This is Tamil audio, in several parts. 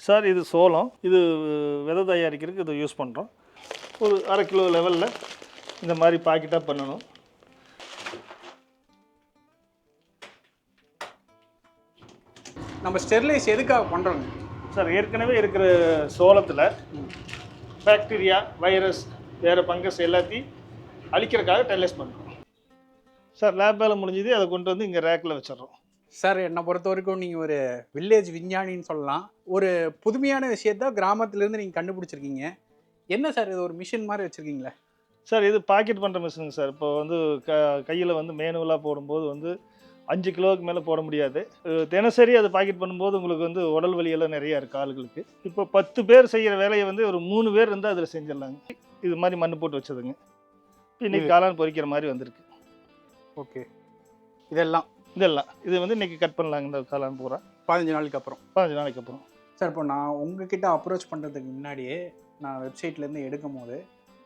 சார் இது சோளம். இது விதை தயாரிக்கிறதுக்கு இதை யூஸ் பண்ணுறோம் ஒரு அரை கிலோ லெவலில் இந்த மாதிரி பாக்கெட்டாக பண்ணணும். நம்ம ஸ்டெர்லைஸ் எதுக்காக பண்ணுறோங்க சார் ஏற்கனவே இருக்கிற சோளத்தில் பாக்டீரியா வைரஸ் வேறு பங்கஸ் எல்லாத்தையும் அழிக்கிறதுக்காக டெல்லைஸ் பண்ணுறோம் சார் லேப் வேலை முடிஞ்சது. அதை கொண்டு வந்து இங்கே ரேக்கில் வச்சிடுறோம். சார் என்னை பொறுத்த வரைக்கும் நீங்கள் ஒரு வில்லேஜ் விஞ்ஞானின்னு சொல்லலாம். ஒரு புதுமையான விஷயத்த கிராமத்துலேருந்து நீங்கள் கண்டுபிடிச்சிருக்கீங்க. என்ன சார் இது? ஒரு மிஷின் மாதிரி வச்சுருக்கீங்களே? சார் இது பாக்கெட் பண்ணுற மிஷினுங்க சார். இப்போ வந்து க கையில் வந்து மேனுவலாக போடும்போது வந்து அஞ்சு கிலோவுக்கு மேலே போட முடியாது. தினசரி அதை பாக்கெட் பண்ணும்போது உங்களுக்கு வந்து உடல் வலியெல்லாம் நிறையா இருக்குது ஆளுகளுக்கு. இப்போ பத்து பேர் செய்கிற வேலையை வந்து ஒரு மூணு பேர் இருந்தால் அதில் செஞ்சிடலாங்க. இது மாதிரி மண்ணு போட்டு வச்சதுங்க. இன்னைக்கு காளான் பொரிக்கிற மாதிரி வந்திருக்கு. ஓகே. இதெல்லாம் இதெல்லாம் இது வந்து இன்னைக்கு கட் பண்ணலாங்க இந்த காளான் பூரா. பதினஞ்சு நாளுக்கு அப்புறம். பதினஞ்சு நாளைக்கு அப்புறம். சார் இப்போ நான் உங்ககிட்ட அப்ரோச் பண்ணுறதுக்கு முன்னாடியே நான் வெப்சைட்லேருந்து எடுக்கும் போது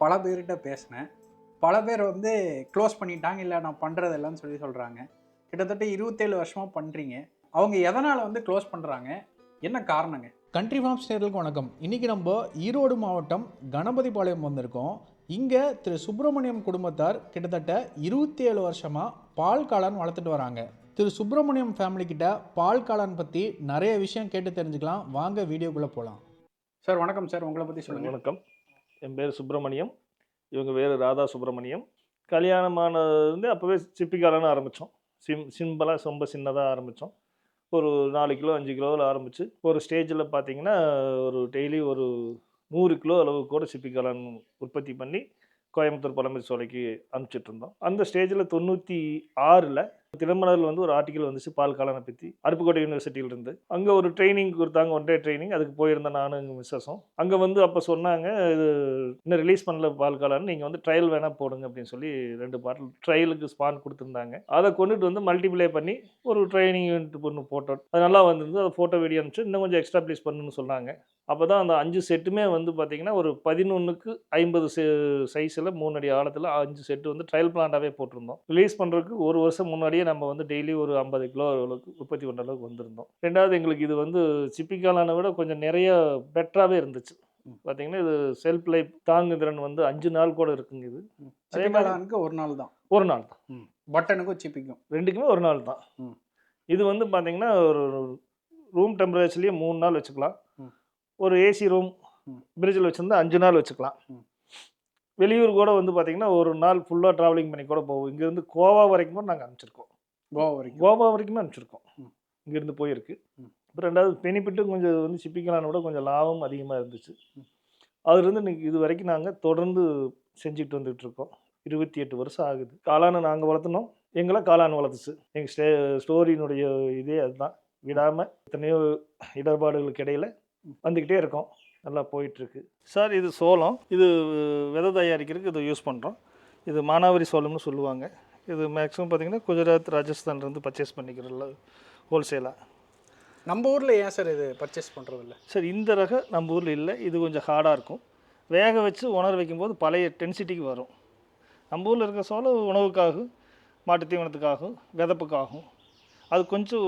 பல பேர்கிட்ட பேசினேன். பல பேர் வந்து க்ளோஸ் பண்ணிட்டாங்க இல்லை நான் பண்ணுறது இல்லைன்னு சொல்லி சொல்கிறாங்க கிட்டத்தட்ட இருபத்தேழு வருஷமாக பண்ணுறீங்க அவங்க எதனால் வந்து க்ளோஸ் பண்ணுறாங்க என்ன காரணங்க? கண்ட்ரி ஃபார்ம்ஸ் நேர்களுக்கு வணக்கம். இன்றைக்கி நம்ம ஈரோடு மாவட்டம் கணபதிபாளையம் வந்திருக்கோம். இங்கே திரு சுப்பிரமணியம் குடும்பத்தார் கிட்டத்தட்ட இருபத்தி ஏழு வருஷமாக பால் காளான் வளர்த்துட்டு வராங்க. திரு சுப்பிரமணியம் ஃபேமிலி கிட்ட பால் காளான் பற்றி நிறைய விஷயம் கேட்டு தெரிஞ்சுக்கலாம். வாங்க வீடியோக்குள்ளே போகலாம் சார் வணக்கம் சார். உங்களை பற்றி சொல்லுங்கள் வணக்கம். என் பேர் சுப்பிரமணியம். இவங்க பேர் ராதா சுப்பிரமணியம். கல்யாணமானது அப்போவே சிப்பி காளான் ஆரம்பித்தோம் சிம் சிம்பிளாக ரொம்ப சின்னதாக ஆரம்பித்தோம் ஒரு நாலு கிலோ அஞ்சு கிலோவில் ஆரம்பித்து ஒரு ஸ்டேஜில் பார்த்தீங்கன்னா ஒரு டெய்லி ஒரு நூறு கிலோ அளவு கூட சிப்பிக்கலான் உற்பத்தி பண்ணி கோயம்புத்தூர் பழம்பு சோலைக்கு அனுப்பிச்சிட்ருந்தோம் அந்த ஸ்டேஜில் தொண்ணூற்றி ஆறில் தினமலரில் வந்து ஒரு ஆர்டிக்கல் வந்துச்சு பால் காலனை பற்றி அருப்புக்கோட்டை யூனிவர்சிட்டியில இருந்து அங்கே ஒரு ட்ரைனிங் கொடுத்தாங்க ஒன் டே ட்ரைனிங் அதுக்கு போயிருந்தேன் நானும் எங்கள் மிஸ்ஸஸும் அங்கே வந்து அப்போ சொன்னாங்க இது இன்னும் ரிலீஸ் பண்ணல பால் காளான் நீங்கள் வந்து ட்ரையல் வேணால் போடுங்க அப்படின்னு சொல்லி ரெண்டு பாட்டில் ட்ரையலுக்கு ஸ்பான் கொடுத்துருந்தாங்க. அதை கொண்டுட்டு வந்து மல்டிப்ளை பண்ணி ஒரு ட்ரைனிங் யூனிட் ஒன்று போட்டோம். அது நல்லா வந்திருந்து அதை ஃபோட்டோ வீடியோ அனுப்பிச்சு இன்னும் கொஞ்சம் எக்ஸ்ட்ரா ப்ளீஸ் பண்ணுன்னு சொன்னாங்க. அப்போ தான் அந்த அஞ்சு செட்டுமே வந்து பார்த்தீங்கன்னா ஒரு பதினொன்றுக்கு ஐம்பது சைஸில் மூணு அடி ஆழத்தில் அஞ்சு செட்டு வந்து ட்ரையல் பிளான்டாகவே போட்டிருந்தோம். ரிலீஸ் பண்ணுறதுக்கு ஒரு வருஷம் முன்னாடி முன்னாடியே நம்ம வந்து டெய்லி ஒரு ஐம்பது கிலோ அளவுக்கு உற்பத்தி பண்ணுற அளவுக்கு வந்திருந்தோம். ரெண்டாவது எங்களுக்கு இது வந்து சிப்பிக்காலான விட கொஞ்சம் நிறைய பெட்டராகவே இருந்துச்சு. பார்த்தீங்கன்னா இது செல்ஃப் லைஃப் தாங்கு திறன் வந்து அஞ்சு நாள் கூட இருக்குங்க இது. அதே மாதிரி ஒரு நாள் தான். ஒரு நாள் தான். பட்டனுக்கும் சிப்பிக்கும் ரெண்டுக்குமே ஒரு நாள் தான். இது வந்து பார்த்தீங்கன்னா ஒரு ரூம் டெம்பரேச்சர்லேயே மூணு நாள் வச்சுக்கலாம். ஒரு ஏசி ரூம். பிரிட்ஜில் வச்சுருந்தா அஞ்சு நாள் வச்சுக்கலாம். வெளியூர் கூட வந்து பார்த்தீங்கன்னா ஒரு நாள் ஃபுல்லாக ட்ராவலிங் பண்ணி கூட போவோம். இங்கேருந்து கோவா வரைக்கும் கூட நாங்கள் அனுப்பிச்சிருக்கோம். கோவா வரைக்கும்? கோவா வரைக்குமே அனுப்பிச்சிருக்கோம். இங்கேருந்து போயிருக்கு. அப்புறம் ரெண்டாவது பெனிஃபிட்டும் கொஞ்சம் வந்து சிப்பிக்கலான விட கொஞ்சம் லாபம் அதிகமாக இருந்துச்சு. அதுலேருந்து இன்னைக்கு இது வரைக்கும் நாங்கள் தொடர்ந்து செஞ்சுட்டு வந்துட்டு இருக்கோம். இருபத்தி எட்டு வருஷம் ஆகுது. காளானை நாங்கள் வளர்த்துனோம். எங்களை காளான் வளர்த்துச்சு. எங்கள் ஸ்டே ஸ்டோரியினுடைய இதே அதுதான். விடாமல் எத்தனையோ இடர்பாடுகளுக்கு இடையில வந்துக்கிட்டே இருக்கோம். நல்லா போயிட்டுருக்கு. சார் இது சோளம். இது விதை தயாரிக்கிறதுக்கு இதை யூஸ் பண்ணுறோம் இது மானாவரி சோளம்னு சொல்லுவாங்க. இது மேக்ஸிமம் பார்த்தீங்கன்னா குஜராத் ராஜஸ்தான்லேருந்து பர்ச்சேஸ் பண்ணிக்கிறல ஹோல்சேலாக நம்ம ஊரில் ஏன் சார் இது பர்ச்சேஸ் பண்ணுறது இல்லை? சார் இந்த ரகம் நம்ம ஊரில் இல்லை. இது கொஞ்சம் ஹார்டாக இருக்கும். வேக வச்சு உணர வைக்கும்போது பழைய டென்சிட்டிக்கு வரும். நம்ம ஊரில் இருக்க சோளம் உணவுக்காகும் மாட்டுத் தீவனத்துக்காகும் விதப்புக்காகும் அது கொஞ்சம்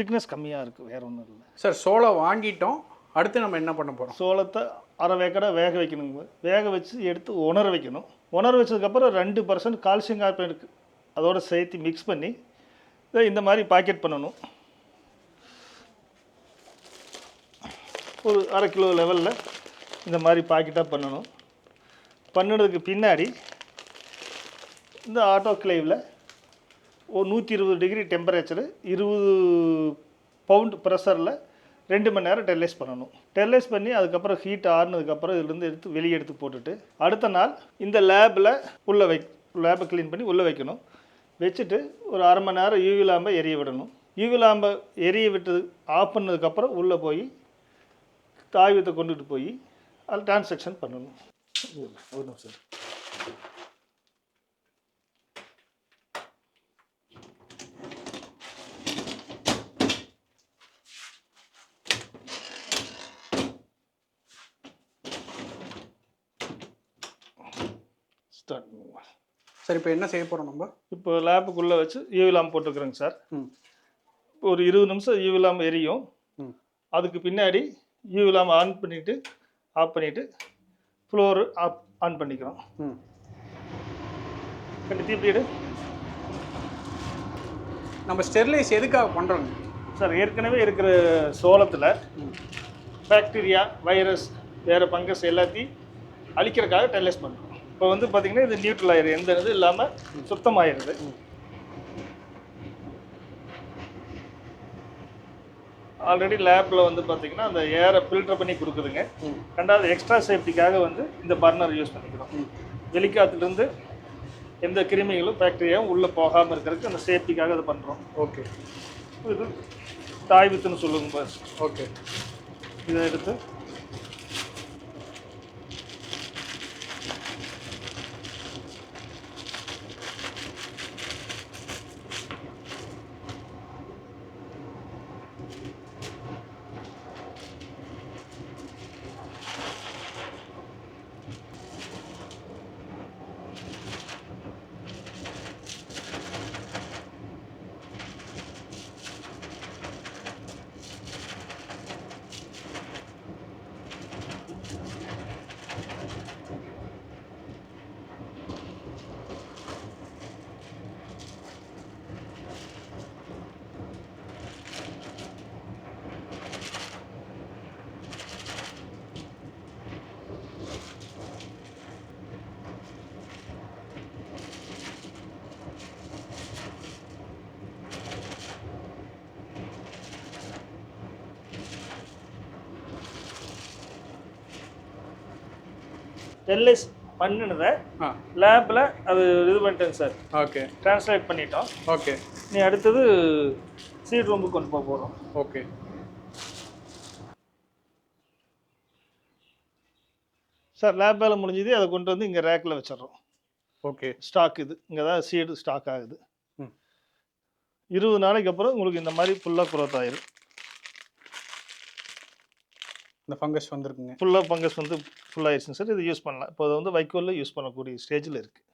திக்னஸ் கம்மியாக இருக்குது வேற ஒன்றும் இல்லை. சார் சோளம் வாங்கிட்டோம். அடுத்து நம்ம என்ன பண்ண போகிறோம் சோளத்தை அரை வேக்கடை வேக வைக்கணுங்க வேக வச்சு எடுத்து உணர வைக்கணும். உணர வச்சதுக்கப்புறம் ரெண்டு பர்சன்ட் கால்சியம் கார்பனேட் அதோடு சேர்த்து மிக்ஸ் பண்ணி இதை இந்த மாதிரி பாக்கெட் பண்ணணும். ஒரு அரை கிலோ லெவலில் இந்த மாதிரி பாக்கெட்டாக பண்ணணும். பண்ணினதுக்கு பின்னாடி இந்த ஆட்டோ கிளைவில் ஒரு நூற்றி இருபது டிகிரி டெம்பரேச்சரு இருபது பவுண்ட் ப்ரெஷரில் ரெண்டு மணி நேரம் டெர்லைஸ் பண்ணணும். டெர்லைஸ் பண்ணி அதுக்கப்புறம் ஹீட் ஆறுனதுக்கப்புறம் இதுலேருந்து எடுத்து வெளியே எடுத்து போட்டுட்டு அடுத்த நாள் இந்த லேபில் உள்ளே வை லேபை க்ளீன் பண்ணி உள்ளே வைக்கணும். வச்சுட்டு ஒரு அரை மணி நேரம் யூவி லாம்பை எரிய விடணும். யூவி லாம்பை எரிய விட்டு ஆஃப் பண்ணதுக்கப்புறம் உள்ளே போய் தாய்வத்தை கொண்டுட்டு போய் அதில் டிரான்சாக்ஷன் பண்ணணும். ஒரு நிமிஷம் ஸ்டார்ட் பண்ணுங்க சார் இப்போ என்ன செய்ய போகிறோம் நம்ம? இப்போ லேபுக்குள்ளே வச்சு யூவி லாம்ப் போட்டுருக்குறேங்க சார். ஒரு இருபது நிமிஷம் யூவி லாம்ப் எரியும். அதுக்கு பின்னாடி யூ இல்லாமல் ஆன் பண்ணிவிட்டு ஆஃப் பண்ணிவிட்டு ஃப்ளோரு ஆஃப் ஆன் பண்ணிக்கிறோம். தீப்பிடு நம்ம ஸ்டெர்லைஸ் எதுக்காக பண்ணுறோங்க சார் ஏற்கனவே இருக்கிற சோளத்தில் பாக்டீரியா வைரஸ் வேறு பங்கஸ் எல்லாத்தையும் அழிக்கிறதுக்காக டெல்லஸ் பண்ணுறோம் இப்போ வந்து பார்த்திங்கன்னா இது நியூட்ரல் ஆயிடுது எந்த இது இல்லாமல் சுத்தமாயிருது. ஆல்ரெடி லேபில் வந்து பார்த்திங்கன்னா அந்த ஏரை ஃபில்டர் பண்ணி கொடுக்குதுங்க. ரெண்டாவது எக்ஸ்ட்ரா சேஃப்டிக்காக வந்து இந்த பர்னர் யூஸ் பண்ணிக்கிறோம். வெளிக்காத்துலேருந்து எந்த கிருமிகளும் பாக்டீரியாவும் உள்ளே போகாமல் இருக்கிறதுக்கு அந்த சேஃப்டிக்காக அதை பண்ணுறோம் ஓகே இது தாய் வித்துன்னு சொல்லுங்க பாஸ் ஓகே இதை எடுத்து ஸ்டெர்லைஸ் பண்ணினதை ஆ. லேபில் அது இது பண்ணிட்டேங்க சார் ஓகே. ட்ரான்ஸ்லேட் பண்ணிட்டோம். ஓகே. நீ அடுத்தது சீட் ரூமுக்கு கொண்டு போக போகிறோம் ஓகே. சார் லேப் வேலை முடிஞ்சது. அதை கொண்டு வந்து இங்கே ரேக்கில் வச்சிடுறோம். ஓகே. ஸ்டாக் இது. இங்கே தான் சீடு ஸ்டாக் ஆகுது. ம். இருபது நாளைக்கு அப்புறம் உங்களுக்கு இந்த மாதிரி ஃபுல்லாக குரோத் ஆயிரும். இந்த ஃபங்கஸ் வந்திருக்குங்க. ஃபுல்லாக ஃபங்கஸ் வந்து ஃபுல்லாகிடுச்சுங்க சார் இது யூஸ் பண்ணலாம். இப்போ அது வந்து வைக்கோலில் யூஸ் பண்ணக்கூடிய ஸ்டேஜில் இருக்குது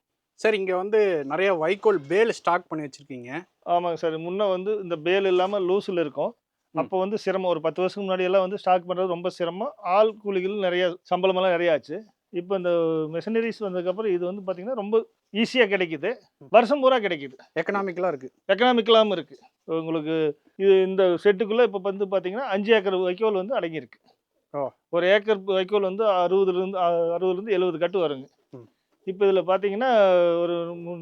சார் இங்கே வந்து நிறைய வைக்கோல் பேல் ஸ்டாக் பண்ணி வச்சுருக்கீங்க. ஆமாங்க சார் முன்ன வந்து இந்த பேல் இல்லாமல் லூஸில் இருக்கும். அப்போ வந்து சிரமம். ஒரு பத்து வருஷத்துக்கு முன்னாடி எல்லாம் வந்து ஸ்டாக் பண்ணுறது ரொம்ப சிரமம். ஆள் கூலிகள் நிறைய சம்பளமெல்லாம் நிறைய ஆச்சு. இப்போ இந்த மெஷினரிஸ் வந்ததுக்கப்புறம் இது வந்து பார்த்திங்கன்னா ரொம்ப ஈஸியாக கிடைக்குது. வருஷம் பூரா கிடைக்குது. எக்கனாமிக்கலாக இருக்குது எக்கனாமிக்கலாகவும் இருக்குது உங்களுக்கு இது இந்த செட்டுக்குள்ளே இப்போ வந்து பார்த்தீங்கன்னா அஞ்சு ஏக்கர் வைக்கோல் வந்து அடங்கியிருக்கு. ஒரு ஏக்கர் வைக்கோல் வந்து அறுபதுலேருந்து அறுபதுலேருந்து எழுபது கட்டு வருங்க. இப்போ இதில் பார்த்தீங்கன்னா ஒரு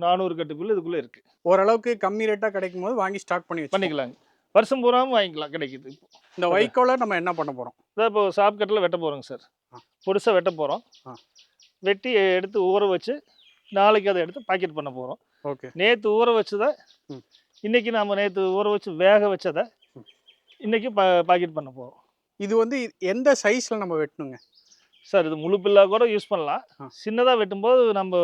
நானூறு கட்டுக்குள்ளே இதுக்குள்ளே இருக்குது ஓரளவுக்கு கம்மி ரேட்டாக கிடைக்கும் போது வாங்கி ஸ்டாக் பண்ணி பண்ணிக்கலாங்க. வருஷம் பூராவும் வாங்கிக்கலாம் கிடைக்குது இந்த வைக்கோலை நம்ம என்ன பண்ண போகிறோம் இதான் இப்போ சாப் கட்டில் வெட்ட போகிறோங்க சார். பொடிசாக வெட்ட போகிறோம். வெட்டி எடுத்து ஊற வச்சு நாளைக்கு அதை எடுத்து பாக்கெட் பண்ண போகிறோம் ஓகே. நேற்று ஊற வச்சதை ம். இன்னைக்கு நாம நேற்று ஊற வச்சு வேக வச்சதை ம். இன்னைக்கு பா பாக்கெட் பண்ண போகிறோம் இது வந்து எந்த சைஸில் நம்ம வெட்டணுங்க? சார் இது முழு பில்லா கூட யூஸ் பண்ணலாம். சின்னதாக வெட்டும்போது நம்ம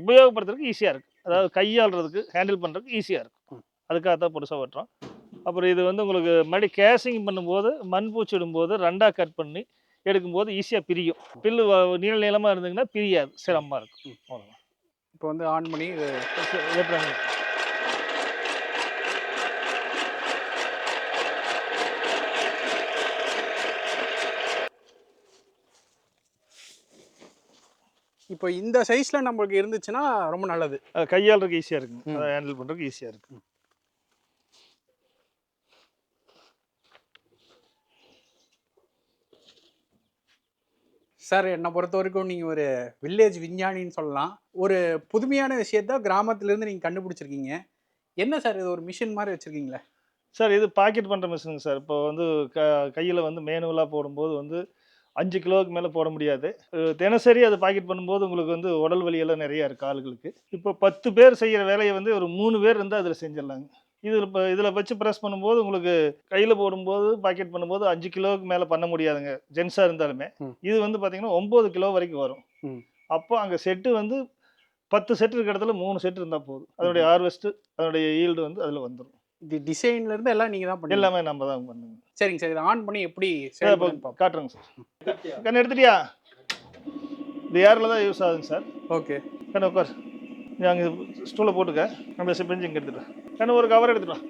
உபயோகப்படுத்துறதுக்கு ஈஸியாக இருக்குது அதாவது கையாளுறதுக்கு ஹேண்டில் பண்ணுறதுக்கு ஈஸியாக இருக்கும். அதுக்காக தான் புதுசாக வெட்டுறோம். அப்புறம் இது வந்து உங்களுக்கு மறுபடி கேசிங் பண்ணும்போது மண் பூச்சி இடும்போது ரெண்டாக கட் பண்ணி எடுக்கும்போது ஈஸியாக பிரியும். பில்லு நீள நீளமாக இருந்ததுங்கன்னா பிரியாது. சிரமமாக இருக்கும். இப்போ வந்து ஆன் பண்ணி வெட்டுறாங்க. இப்போ இந்த சைஸில் நம்மளுக்கு இருந்துச்சுன்னா ரொம்ப நல்லது. கையாளுறதுக்கு ஈஸியாக இருக்குங்க. ம். அதை ஹேண்டில் பண்ணுறதுக்கு ஈஸியாக இருக்கு. சார் என்னை பொறுத்த வரைக்கும் நீங்கள் ஒரு வில்லேஜ் விஞ்ஞானின்னு சொல்லலாம். ஒரு புதுமையான விஷயத்த கிராமத்துலேருந்து நீங்கள் கண்டுபிடிச்சிருக்கீங்க. என்ன சார் இது? ஒரு மிஷின் மாதிரி வச்சுருக்கீங்களே? சார் இது பாக்கெட் பண்ணுற மிஷினுங்க சார் இப்போ வந்து க கையில் வந்து மேனுவலாக போடும்போது வந்து அஞ்சு கிலோவுக்கு மேலே போட முடியாது. தினசரி அதை பாக்கெட் பண்ணும்போது உங்களுக்கு வந்து உடல் வலியெல்லாம் நிறையா இருக்குது ஆளுகளுக்கு. இப்போ பத்து பேர் செய்கிற வேலையை வந்து ஒரு மூணு பேர் இருந்தால் அதில் செஞ்சிடலாங்க. இதில் இப்போ இதில் வச்சு ப்ரெஸ் பண்ணும்போது உங்களுக்கு கையில் போடும்போது பாக்கெட் பண்ணும்போது அஞ்சு கிலோவுக்கு மேலே பண்ண முடியாதுங்க. ஜென்ஸாக இருந்தாலுமே. இது வந்து பார்த்தீங்கன்னா ஒம்பது கிலோ வரைக்கும் வரும். அப்போ அங்கே செட்டு வந்து பத்து செட்டு இருக்கிற இடத்துல மூணு செட்டு இருந்தால் போதும். அதனுடைய ஹார்வெஸ்ட்டு அதனுடைய ஈல்டு வந்து அதில் வந்துடும் இது டிசைன்லேருந்து எல்லாம் நீங்கள் தான் எல்லாமே நம்ம தான் பண்ணுங்க. சரிங்க சார் இதை ஆன் பண்ணி எப்படி காட்டுறேங்க சார். கண்ணு எடுத்துட்டியா? இந்த ஏரில் தான் யூஸ் ஆகுதுங்க சார். ஓகே. கண்ணு உட்கார். அங்கே ஸ்டூலை போட்டுக்க. நம்ம பெஞ்சு இங்கே எடுத்துட்டேன் கண்ணு ஒரு கவர் எடுத்துட்டோம்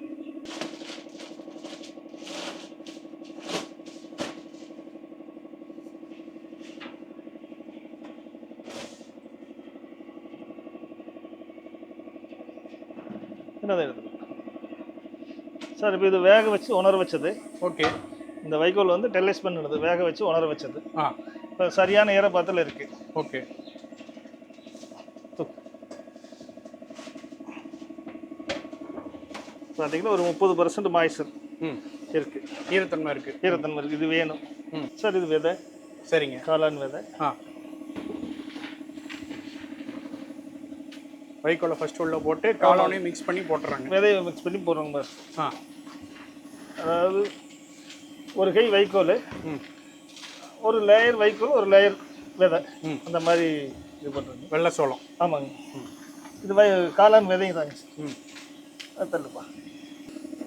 என்னதான் எடுத்து சார் இப்போ இது வேக வச்சு உணர வச்சது. ஓகே. இந்த வைக்கோல் வந்து டெல்லைஸ் பண்ணுறது வேக வச்சு உணர வச்சது. ஆ. இப்போ சரியான ஈரப்பதத்தில் இருக்கு. ஓகே. பார்த்தீங்கன்னா ஒரு முப்பது பர்சன்ட் மாய்ச்சர் ம். இருக்கு. ஈரத்தன்மை இருக்கு. ஈரத்தன்மை இருக்கு. இது வேணும். ம். சார் இது விதை. சரிங்க. காளான் விதை. ஆ. வைக்கோலை ஃபர்ஸ்ட் உள்ள போட்டு காளானையும் மிக்ஸ் பண்ணி போட்டுறாங்க. விதையை மிக்ஸ் பண்ணி போடுறோங்க ஆ. அதாவது ஒரு கை வைக்கோல் ம். ஒரு லேயர் வைக்கோல் ஒரு லேயர் விதை. அந்த மாதிரி இது பண்ணுறது வெள்ளை சோளம். ஆமாங்க. இது வை காளான் விதைங்க தாங்க. ம். அது தள்ளுப்பா.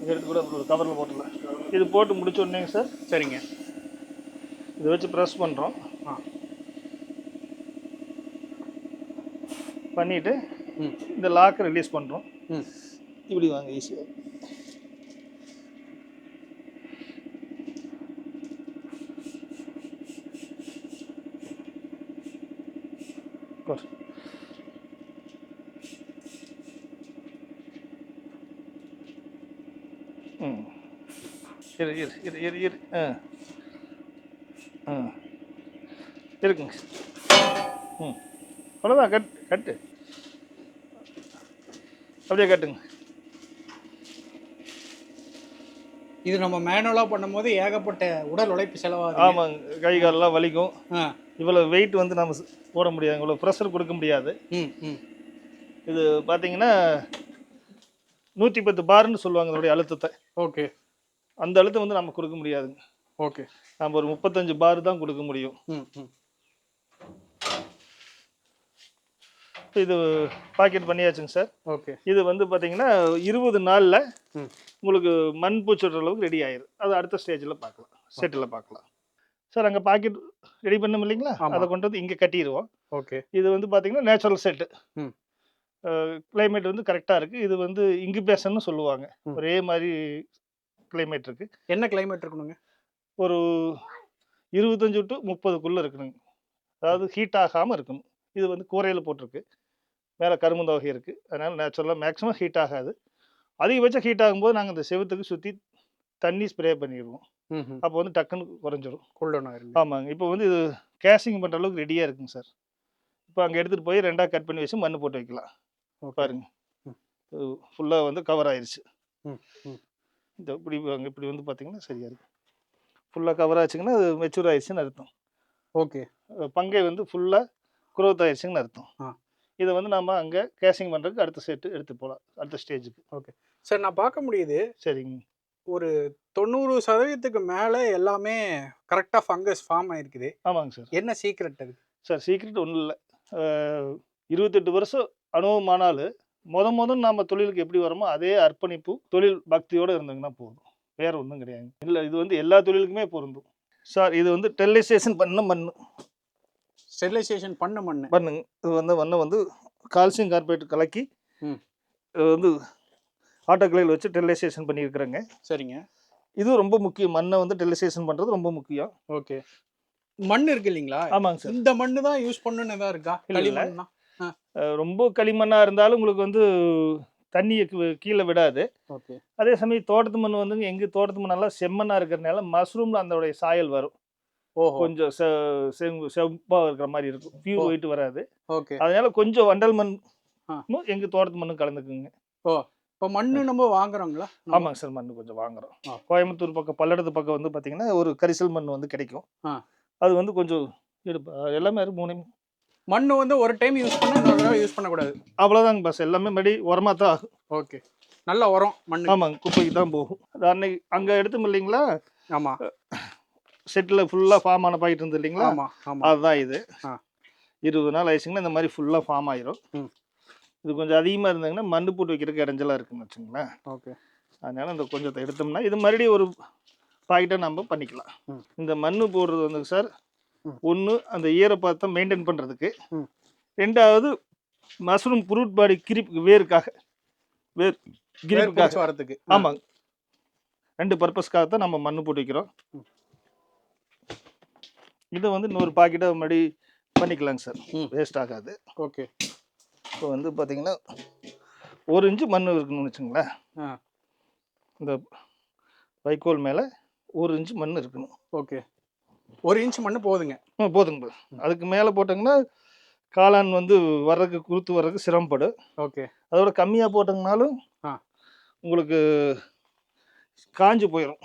இது எடுத்து கூட ஒரு கவரில் போட்டுடலாம். இது போட்டு முடிச்ச உடனேங்க சார் சரிங்க. இதை வச்சு ப்ரெஸ் பண்ணுறோம் ஆ. பண்ணிவிட்டு ம். இந்த லாக்கை ரிலீஸ் பண்ணுறோம் ம். இப்படி வாங்க ஈஸியாக ம். இரு இரு இரு இரு இரு. ஆ. ஆ. இருக்குங்க. ம். அவ்வளோதான் கட் கட்டு. அப்படியே கட்டுங்க. இது நம்ம மேனுவலாக பண்ணும்போது ஏகப்பட்ட உடல் உழைப்பு செலவாகுது. ஆமாங்க. கை காலெல்லாம் வலிக்கும். ஆ. இவ்வளோ வெயிட் வந்து நம்ம போட முடியாது. இவ்வளோ ப்ரெஷர் கொடுக்க முடியாது. ம் ம். இது பார்த்தீங்கன்னா நூற்றி பத்து பார்னு சொல்லுவாங்க அதோடைய அழுத்தத்தை. ஓகே. அந்த அழுத்தம் வந்து நம்ம கொடுக்க முடியாதுங்க. ஓகே. நம்ம ஒரு முப்பத்தஞ்சு பார் தான் கொடுக்க முடியும். இது பாக்கெட் பண்ணியாச்சுங்க சார். ஓகே. இது வந்து பார்த்தீங்கன்னா இருபது நாளில் உங்களுக்கு மண் பூச்சுடுற அளவுக்கு ரெடி ஆயிரும். அது அடுத்த ஸ்டேஜில் பார்க்கலாம். செட்டில் பார்க்கலாம். சார் அங்கே பாக்கெட் ரெடி பண்ணோம் இல்லைங்களா. அதை கொண்டு வந்து இங்கே கட்டிடுவோம் ஓகே. இது வந்து பார்த்தீங்கன்னா நேச்சுரல் செட்டு கிளைமேட் வந்து கரெக்டாக இருக்குது இது வந்து இங்குபேஷன்னு சொல்லுவாங்க. ஒரே மாதிரி கிளைமேட் இருக்குது என்ன கிளைமேட் இருக்கணுங்க? ஒரு இருபத்தஞ்சு டு முப்பதுக்குள்ளே இருக்கணுங்க. அதாவது ஹீட் ஆகாமல் இருக்கணும். இது வந்து கூரையில் போட்டிருக்கு. மேலே கரும்பு வகை இருக்குது அதனால் நேச்சுரலாக மேக்ஸிமம் ஹீட் ஆகாது. அதிகபட்சம் ஹீட் ஆகும்போது நாங்கள் இந்த செவுத்துக்கு சுற்றி தண்ணி ஸ்ப்ரே பண்ணிடுவோம். அப்போ வந்து டக்குன்னு குறைஞ்சிரும். கூல்டவுன் ஆயிருங்க. ஆமாங்க. இப்போ வந்து இது கேஷிங் பண்ணுற அளவுக்கு ரெடியாக இருக்குங்க சார் இப்போ அங்கே எடுத்துகிட்டு போய் ரெண்டாக கட் பண்ணி வச்சு மண் போட்டு வைக்கலாம். பாருங்க. ஃபுல்லாக வந்து கவர் ம் இந்த இப்படி வாங்க இப்படி வந்து பார்த்தீங்கன்னா சரியா இருக்கு. ஃபுல்லாக கவர் ஆச்சுங்கன்னா அது மெச்சூர் ஆயிடுச்சுன்னு அர்த்தம். ஓகே. பங்கை வந்து ஃபுல்லாக குரோத் ஆயிடுச்சுன்னு அர்த்தம். ஆ. இதை வந்து நம்ம அங்கே கேஷிங் பண்ணுறதுக்கு அடுத்த செட்டு எடுத்து போகலாம் அடுத்த ஸ்டேஜுக்கு ஓகே. சார் நான் பார்க்க முடியுது. சரிங்க. ஒரு தொண்ணூறு சதவீதத்துக்கு மேலே எல்லாமே கரெக்டாக ஃபங்கஸ் ஃபார்ம் ஆயிருக்குது. ஆமாங்க சார். என்ன சீக்ரெட் அது? சார் சீக்ரெட் ஒன்றும் இல்லை இருபத்தெட்டு வருஷம் அனுபவமானாலும் முத முத நம்ம தொழிலுக்கு எப்படி வரோமோ அதே அர்ப்பணிப்பு தொழில் பக்தியோடு இருந்தீங்கன்னா போதும். வேற ஒன்றும் கிடையாது. இல்லை இது வந்து எல்லா தொழிலுக்குமே பொருந்தும். சார் இது வந்து டெல்லைசேஷன் பண்ண மண்ணு. ஸ்டெரிலைசேஷன் பண்ண மண்ணு. பண்ணுங்க. இது வந்து மண்ணை வந்து கால்சியம் கார்பேட் கலக்கி. இது வந்து ஆட்டோக்கிளையில் வச்சு டெல்லைசேஷன் பண்ணியிருக்கிறேங்க. சரிங்க. இது ரொம்ப முக்கியம். மண்ணை வந்து டெல்லைசேஷன் பண்ணுறது ரொம்ப முக்கியம். ஓகே. மண் இருக்கு இல்லைங்களா? ஆமாங்க சார். இந்த மண்ணு தான் யூஸ் பண்ணணும்னு எதாவது இருக்கா? இல்ல, இல்ல. களிமண் தான் அஹ் ரொம்ப களிமண்ணாக இருந்தாலும் உங்களுக்கு வந்து தண்ணியை கீழே விடாது. ஓகே. அதே சமயம் தோட்டத்து மண் வந்துங்க எங்கள் தோட்டத்து மண்ணெல்லாம் செம்மண்ணாக இருக்கிறனால மஷ்ரூமில் அதோடைய சாயல் வரும். கொஞ்சம் செ செம் செவப்பாக இருக்கிற மாதிரி இருக்கும். பியூர் ஓ. ஒயிட் வராது. ஓகே. அதனால கொஞ்சம் வண்டல் மண். எங்கள் தோட்டத்து மண்ணும் கலந்துக்குங்க. இப்போ மண்ணு நம்ம வாங்குறோங்களா? ஆமாங்க சார் மண் கொஞ்சம் வாங்குறோம். கோயம்புத்தூர் பக்கம் பல்லடத்து பக்கம் வந்து பார்த்தீங்கன்னா ஒரு கரிசல் மண் வந்து கிடைக்கும். அது வந்து கொஞ்சம் எடுப்பு எல்லாமே இருக்கு, மூணு மண்ணு வந்து ஒரு டைம் யூஸ் பண்ண இன்னொரு தடவை யூஸ் பண்ணக்கூடாது. அவ்வளோதாங்க பஸ் எல்லாமே மறுபடி உரமாக தான் ஆகும். ஓகே நல்ல உரம் மண்ணு. ஆமாங்க குப்பைக்கு தான் போகும். அது அன்னைக்கு அங்கே எடுத்தோம் இல்லைங்களா? ஆமா. செட்டில் ஃபுல்லாக ஃபார்ம் ஆன பாயிட்டு இருந்தது இல்லைங்களா? ஆமா ஆமா. அதுதான் இது. இருபது நாள் ஆயிடுச்சுங்கன்னா இந்த மாதிரி ஃபுல்லாக ஃபார்ம் ஆயிரும். இது கொஞ்சம் அதிகமாக இருந்தாங்கன்னா மண்ணு போட்டு வைக்கிறதுக்கு இடைஞ்சலாக இருக்குன்னு வச்சுங்களேன். ஓகே அதனால இந்த கொஞ்சத்தை எடுத்தோம்னா இது மறுபடியும் ஒரு பாக்கெட்டை நம்ம பண்ணிக்கலாம். இந்த மண்ணு போடுறது வந்து சார். ஒன்று அந்த ஈரப்பதத்தை மெயின்டைன் பண்ணுறதுக்கு. ரெண்டாவது மஷ்ரூம் ஃப்ரூட் பாடி கிரிப் வேருக்காக. வேர் கிரிப்புக்காக வரதுக்கு ஆமாங்க ரெண்டு பர்பஸ்க்காக தான் நம்ம மண்ணு போட்டு வைக்கிறோம். இதை வந்து இன்னொரு பாக்கெட்டை மறுபடி பண்ணிக்கலாங்க சார். வேஸ்ட் ஆகாது. ஓகே. இப்போ வந்து பார்த்தீங்கன்னா ஒரு இன்ச்சு மண் இருக்கணும்னு வச்சுங்களேன். இந்த வைக்கோல் மேலே ஒரு இன்ச்சு மண் இருக்கணும். ஓகே. ஒரு இன்ச் மண்ணு போதுங்க. போதுங்க போதும். அதுக்கு மேலே போட்டோங்கன்னா காளான் வந்து வர்றதுக்கு குருத்து வர்றதுக்கு சிரமப்படும் ஓகே. அதோட கம்மியாக போட்டோங்கனாலும். உங்களுக்கு காஞ்சு போயிடும்.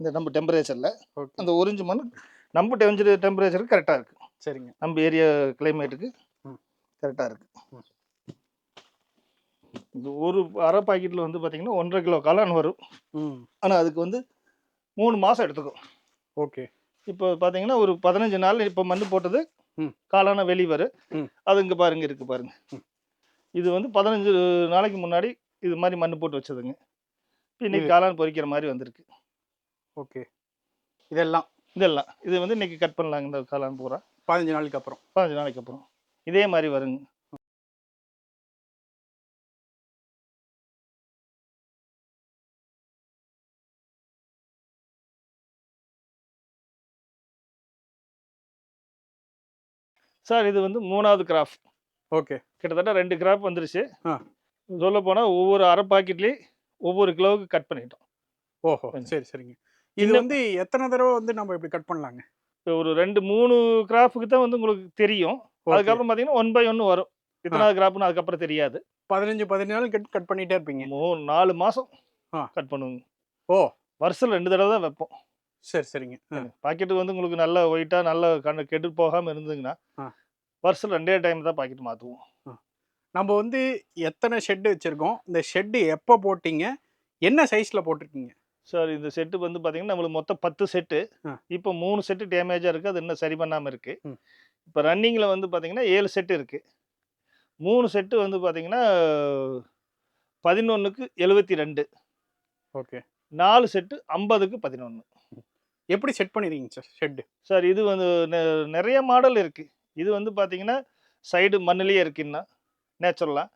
இந்த நம்ம டெம்பரேச்சரில் அந்த ஒரு இன்ச்சு மண் நம்ம டெம்பரேச்சர் டெம்பரேச்சருக்கு கரெக்டாக இருக்குது சரிங்க. நம்ம ஏரியா கிளைமேட்டுக்கு. கரெக்டாக இருக்கு. ம். இந்த ஒரு அரை பாக்கெட்டில் வந்து பார்த்தீங்கன்னா ஒன்றரை கிலோ காளான் வரும். ஆனால் அதுக்கு வந்து மூணு மாதம் எடுத்துக்கும். ஓகே. இப்போ பார்த்தீங்கன்னா ஒரு பதினஞ்சு நாள் இப்போ மண் போட்டது ம். காளான வெளி வரும். அது இங்கே பாருங்க இருக்கு பாருங்க. இது வந்து பதினஞ்சு நாளைக்கு முன்னாடி இது மாதிரி மண் போட்டு வச்சதுங்க. இன்னைக்கு காளான் பொரிக்கிற மாதிரி வந்திருக்கு. ஓகே. இதெல்லாம்? இதெல்லாம். இது வந்து இன்னைக்கு கட் பண்ணலாங்க இந்த காளான் பூரா. பதினஞ்சு நாளுக்கு அப்புறம். பதினஞ்சு நாளைக்கு அப்புறம். இதே மாதிரி வருங்க. சார் இது வந்து மூணாவது கிராஃப் ஓகே. கிட்டத்தட்ட ரெண்டு கிராப் வந்துருச்சு. ஆ. சொல்ல போனால் ஒவ்வொரு அரை பாக்கெட்லேயும் ஒவ்வொரு கிலோவுக்கு கட் பண்ணிட்டோம். ஓஹோ. சரி சரிங்க. இது வந்து எத்தனை தடவை வந்து நம்ம இப்படி கட் பண்ணலாங்க? ஒரு ரெண்டு மூணு கிராஃபுக்கு தான் வந்து உங்களுக்கு தெரியும். அதுக்கப்புறம் பார்த்தீங்கன்னா ஒன் பை ஒன்று வரும். இத்தனாவது கிராப்னு அதுக்கப்புறம் தெரியாது. பதினஞ்சு நாள் கட் கட் பண்ணிட்டே இருப்பீங்க. மூணு நாலு மாதம். கட் பண்ணுவோங்க. ஓ. வருஷம் ரெண்டு தடவை தான் வைப்போம். சரி சரிங்க. ஆ, பாக்கெட்டு வந்து உங்களுக்கு நல்ல ஒயிட்டாக நல்ல கண்ணு கெட்டு போகாமல் இருந்ததுங்கன்னா. வருஷம் ரெண்டே டைம் தான் பாக்கெட் மாற்றுவோம் நம்ம வந்து எத்தனை ஷெட்டு வச்சிருக்கோம்? இந்த ஷெட்டு எப்போ போட்டீங்க? என்ன சைஸில் போட்டிருக்கீங்க? சார் இந்த செட்டு வந்து பார்த்தீங்கன்னா நம்மளுக்கு மொத்தம் பத்து செட்டு. இப்போ மூணு செட்டு டேமேஜாக இருக்குது அது இன்னும் சரி பண்ணாமல் இருக்குது. இப்போ ரன்னிங்கில் வந்து பார்த்தீங்கன்னா ஏழு செட்டு இருக்குது மூணு செட்டு வந்து பார்த்தீங்கன்னா பதினொன்றுக்கு எழுபத்தி ரெண்டு. ஓகே. நாலு செட்டு ஐம்பதுக்கு பதினொன்று எப்படி செட் பண்ணிடுறீங்க சார் ஷெட்டு சார் இது வந்து நெ- நிறைய மாடல் இருக்குது இது வந்து பார்த்தீங்கன்னா சைடு மண்ணிலேயே இருக்குன்னா நேச்சுரலாக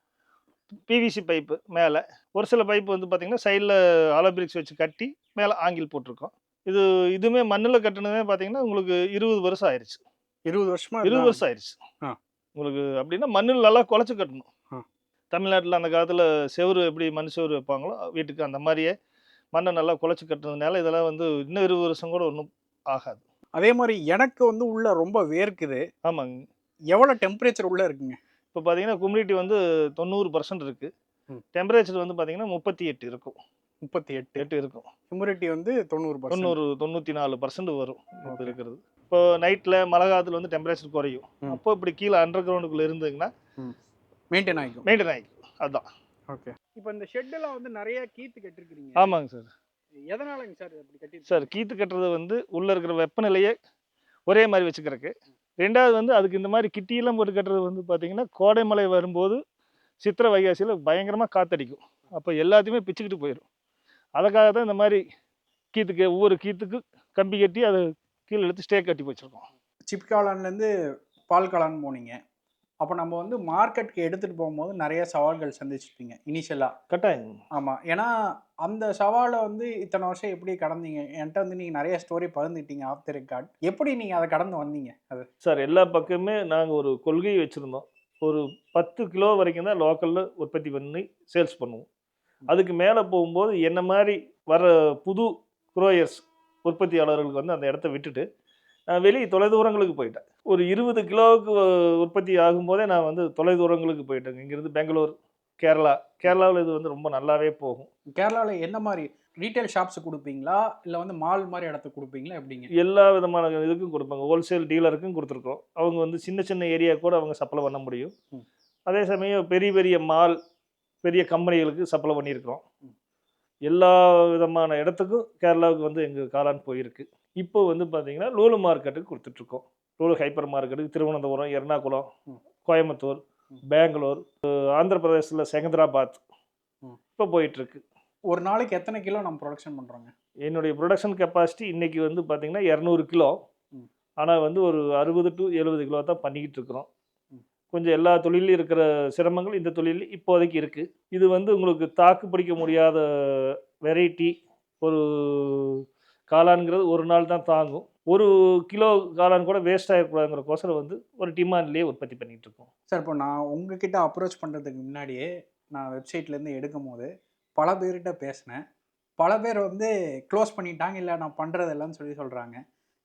பிவிசி பைப்பு மேலே. ஒரு சில பைப்பு வந்து பார்த்தீங்கன்னா சைடில் ஆலோபிரிக்ஸ் வச்சு கட்டி மேலே ஆங்கில் போட்டிருக்கோம். இது இதுவுமே மண்ணில் கட்டினதே பார்த்தீங்கன்னா உங்களுக்கு இருபது வருஷம் ஆயிடுச்சு இருபது வருஷமா இருபது. வருஷம் ஆயிடுச்சு ஆ. உங்களுக்கு அப்படின்னா மண்ணில் நல்லா குழச்சி கட்டணும். தமிழ்நாட்டில் அந்த காலத்தில் செவுரு எப்படி மண் செவுரு வைப்பாங்களோ வீட்டுக்கு அந்த மாதிரியே மண்ணை நல்லா குழச்சி கட்டுனதுனால இதெல்லாம் வந்து இன்னும் இருபது வருஷம் கூட ஒன்றும் ஆகாது. அதே மாதிரி எனக்கு வந்து உள்ள ரொம்ப வேர்க்குது. ஆமாங்க. எவ்வளோ டெம்பரேச்சர் உள்ள இருக்குங்க? இப்போ பார்த்தீங்கன்னா குமிடிட்டி வந்து தொண்ணூறு பர்சன்ட் இருக்குது ம். டெம்பரேச்சர் வந்து பார்த்தீங்கன்னா முப்பத்தி எட்டு இருக்கும். முப்பத்தி எட்டு. எட்டு இருக்கும். ஹியூமிடிட்டி வந்து தொண்ணூறு தொண்ணூறு தொண்ணூற்றி நாலு பர்சன்ட் வரும் இப்போ. இருக்கிறது. இப்போ நைட்டில் மழை காலத்தில் வந்து டெம்பரேச்சர் குறையும். அப்போ இப்படி கீழே அண்டர் கிரவுண்டுக்குள்ளே இருந்ததுங்கன்னா மெயின்டைன் ஆகிக்கும். மெயின்டைன் ஆகிக்கும். அதுதான் ஓகே. இப்போ இந்த ஷெட்டெல்லாம் வந்து நிறைய கீத்து கட்டிருக்கிறீங்க. ஆமாங்க சார். எதனாலங்க சார் அப்படி கட்டி சார் கீத்து கட்டுறது வந்து உள்ளே இருக்கிற வெப்பநிலையே ஒரே மாதிரி வச்சுக்கிறதுக்கு. ரெண்டாவது வந்து அதுக்கு இந்த மாதிரி கிட்டியெல்லாம் போட்டு கட்டுறது வந்து பார்த்தீங்கன்னா கோடை மழை வரும்போது சித்திரை வைகாசியில் பயங்கரமாக காத்தடிக்கும். அப்போ எல்லாத்தையுமே பிச்சுக்கிட்டு போயிடும். அதுக்காக தான் இந்த மாதிரி கீத்துக்கு ஒவ்வொரு கீத்துக்கு கம்பி கட்டி அதை கீழே எடுத்து ஸ்டே கட்டி வச்சுருக்கோம். சிப் காளான்லேருந்து பால் காளான் போனீங்க. அப்போ நம்ம வந்து மார்க்கெட்டுக்கு எடுத்துகிட்டு போகும்போது நிறைய சவால்கள் சந்திச்சிருப்பீங்க இனிஷியலாக கட்டாயம். ஆமாம் ஏன்னா அந்த சவாலை வந்து இத்தனை வருஷம் எப்படி கடந்தீங்க? என்கிட்ட வந்து நீங்கள் நிறைய ஸ்டோரி பகிர்ந்துட்டீங்க ஆஃப் தி ரெக்கார்ட் எப்படி நீங்கள் அதை கடந்து வந்தீங்க? அது. சார் எல்லா பக்கமே நாங்கள் ஒரு கொள்கை வச்சுருந்தோம். ஒரு பத்து கிலோ வரைக்கும் தான் லோக்கலில் உற்பத்தி பண்ணி சேல்ஸ் பண்ணுவோம். அதுக்கு மேலே போகும்போது என்ன மாதிரி வர புது குரோயர்ஸ் உற்பத்தியாளர்களுக்கு வந்து அந்த இடத்த விட்டுட்டு வெளியே தொலைதூரங்களுக்கு போயிட்டேன். ஒரு இருபது கிலோவுக்கு உற்பத்தி ஆகும்போதே நான் வந்து தொலைதூரங்களுக்கு போயிட்டேங்க. இங்கேருந்து பெங்களூர் கேரளா. கேரளாவில் இது வந்து ரொம்ப நல்லாவே போகும். கேரளாவில் என்ன மாதிரி ரீட்டைல் ஷாப்ஸ் கொடுப்பீங்களா? இல்லை வந்து மால் மாதிரி இடத்துக்கு கொடுப்பீங்களா? எப்படிங்க? எல்லா விதமான இதுக்கும் கொடுப்பாங்க. ஹோல்சேல் டீலருக்கும் கொடுத்துருக்கோம் அவங்க வந்து சின்ன சின்ன ஏரியா கூட அவங்க சப்ளை பண்ண முடியும். அதே சமயம் பெரிய பெரிய மால் பெரிய கம்பெனிகளுக்கு சப்ளை பண்ணியிருக்கிறோம். எல்லா விதமான இடத்துக்கும் கேரளாவுக்கு வந்து எங்கள் காளான் போயிருக்கு. இப்போ வந்து பார்த்தீங்கன்னா லூலு மார்க்கெட்டுக்கு கொடுத்துட்ருக்கோம் லூலு ஹைப்பர் மார்க்கெட்டுக்கு திருவனந்தபுரம் எர்ணாகுளம். கோயம்புத்தூர். பெங்களூர் ஆந்திர பிரதேசத்தில் செகந்திராபாத். இப்போ போயிட்டுருக்கு ஒரு நாளைக்கு எத்தனை கிலோ நம்ம ப்ரொடக்ஷன் பண்ணுறோங்க என்னுடைய ப்ரொடக்ஷன் கெப்பாசிட்டி இன்னைக்கு வந்து பார்த்தீங்கன்னா இரநூறு கிலோ. ஆனால் வந்து ஒரு அறுபது டு எழுபது கிலோ தான் பண்ணிக்கிட்டு இருக்கிறோம். கொஞ்சம் எல்லா தொழிலும் இருக்கிற சிரமங்கள் இந்த தொழில் இப்போதைக்கு இருக்குது இது வந்து உங்களுக்கு தாக்கு பிடிக்க முடியாத வெரைட்டி ஒரு காளான்ங்கிறது ஒரு நாள் தான் தாங்கும். ஒரு கிலோ காளான் கூட வேஸ்ட் ஆகிடக்கூடாதுங்கிறக்கோசரம் வந்து ஒரு டிமாண்ட்லேயே உற்பத்தி பண்ணிகிட்டு இருக்கோம் சார் இப்போ நான் உங்ககிட்ட அப்ரோச் பண்ணுறதுக்கு முன்னாடியே நான் வெப்சைட்லேருந்து எடுக்கும் போது பல பேர்கிட்ட பேசினேன். பல பேர் வந்து க்ளோஸ் பண்ணிட்டாங்க இல்லை நான் பண்ணுறதெல்லாம் சொல்லி சொல்கிறாங்க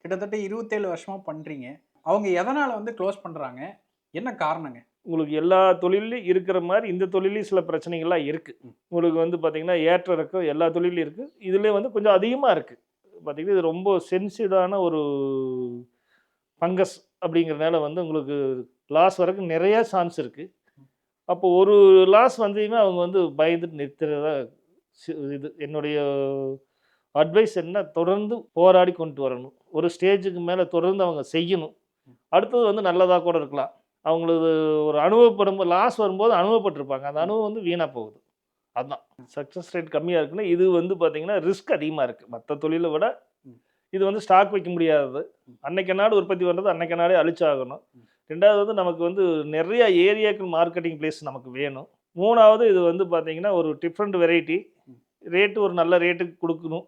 கிட்டத்தட்ட இருபத்தேழு வருஷமாக பண்ணுறீங்க அவங்க எதனால் வந்து க்ளோஸ் பண்ணுறாங்க என்ன காரணங்க? உங்களுக்கு எல்லா தொழிலையும் இருக்கிற மாதிரி இந்த தொழிலையும் சில பிரச்சனைகள்லாம் இருக்குது உங்களுக்கு வந்து பார்த்தீங்கன்னா ஏற்ற இறக்கம் எல்லா தொழிலையும் இருக்குது இதுலேயே வந்து கொஞ்சம் அதிகமாக இருக்குது பார்த்தீங்கன்னா இது ரொம்ப சென்சிடான ஒரு ஃபங்கஸ் அப்படிங்கிறனால வந்து உங்களுக்கு லாஸ் வரைக்கும் நிறைய சான்ஸ் இருக்குது அப்போ ஒரு லாஸ் வந்ததுமே அவங்க வந்து பயந்துட்டு நிறுத்துறதா இது என்னுடைய அட்வைஸ் என்ன? தொடர்ந்து போராடி கொண்டு வரணும். ஒரு ஸ்டேஜுக்கு மேலே தொடர்ந்து அவங்க செய்யணும். அடுத்தது வந்து நல்லதாக கூட இருக்கலாம். அவங்களுக்கு ஒரு அனுபவப்படும் லாஸ் வரும்போது அனுபவப்பட்டிருப்பாங்க. அந்த அனுபவம் வந்து வீணாக போகுது. அதுதான் சக்ஸஸ் ரேட் கம்மியாக இருக்குன்னா இது வந்து பார்த்தீங்கன்னா ரிஸ்க் அதிகமாக இருக்குது மற்ற தொழிலை விட இது வந்து ஸ்டாக் வைக்க முடியாதது அன்னைக்கு நாடு உற்பத்தி பண்ணுறது அன்னைக்கு நாடே அழிச்சாகணும். ரெண்டாவது வந்து நமக்கு வந்து நிறைய ஏரியாக்கள் மார்க்கெட்டிங் பிளேஸ் நமக்கு வேணும். மூணாவது இது வந்து பார்த்தீங்கன்னா ஒரு டிஃப்ரெண்ட் வெரைட்டி ரேட்டு ஒரு நல்ல ரேட்டுக்கு கொடுக்கணும்.